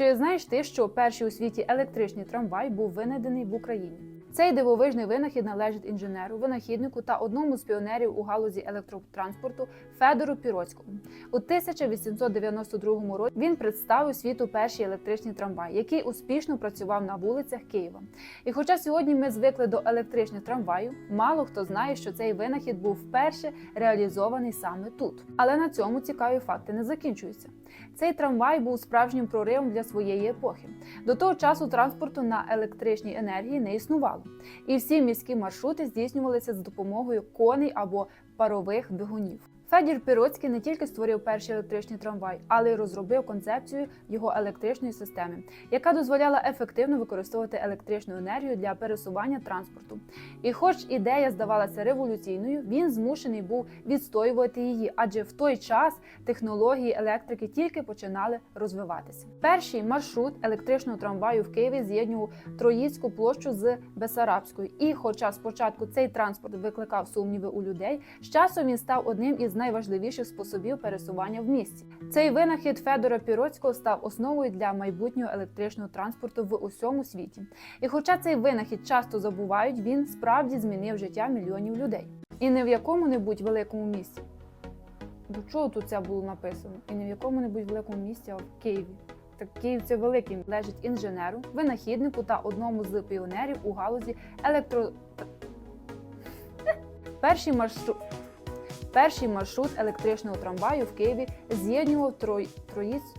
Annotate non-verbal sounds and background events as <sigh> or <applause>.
Чи знаєш ти, що перший у світі електричний трамвай був винайдений в Україні? Цей дивовижний винахід належить інженеру, винахіднику та одному з піонерів у галузі електротранспорту Федору Піроцькому. У 1892 році він представив світу перший електричний трамвай, який успішно працював на вулицях Києва. І хоча сьогодні ми звикли до електричних трамваїв, мало хто знає, що цей винахід був вперше реалізований саме тут. Але на цьому цікаві факти не закінчуються. Цей трамвай був справжнім проривом для своєї епохи. До того часу транспорту на електричній енергії не існувало, і всі міські маршрути здійснювалися за допомогою коней або парових двигунів. Федір Піроцький не тільки створив перший електричний трамвай, але й розробив концепцію його електричної системи, яка дозволяла ефективно використовувати електричну енергію для пересування транспорту. І, хоч ідея здавалася революційною, він змушений був відстоювати її, адже в той час технології електрики тільки починали розвиватися. Перший маршрут електричного трамваю в Києві з'єднував Троїцьку площу з Бесарабською. І, хоча спочатку цей транспорт викликав сумніви у людей, з часом він став одним із найважливіших способів пересування в місті. Цей винахід Федора Піроцького став основою для майбутнього електричного транспорту в усьому світі. І хоча цей винахід часто забувають, він справді змінив життя мільйонів людей. І не в якому-небудь великому місті. До чого тут це було написано? І не в якому-небудь великому місті, а в Києві. Так Київ це великий належить інженеру, винахіднику та одному з піонерів у галузі електро. <laughs> Перший маршрут. Перший маршрут електричного трамваю в Києві з'єднував трої. Троїць...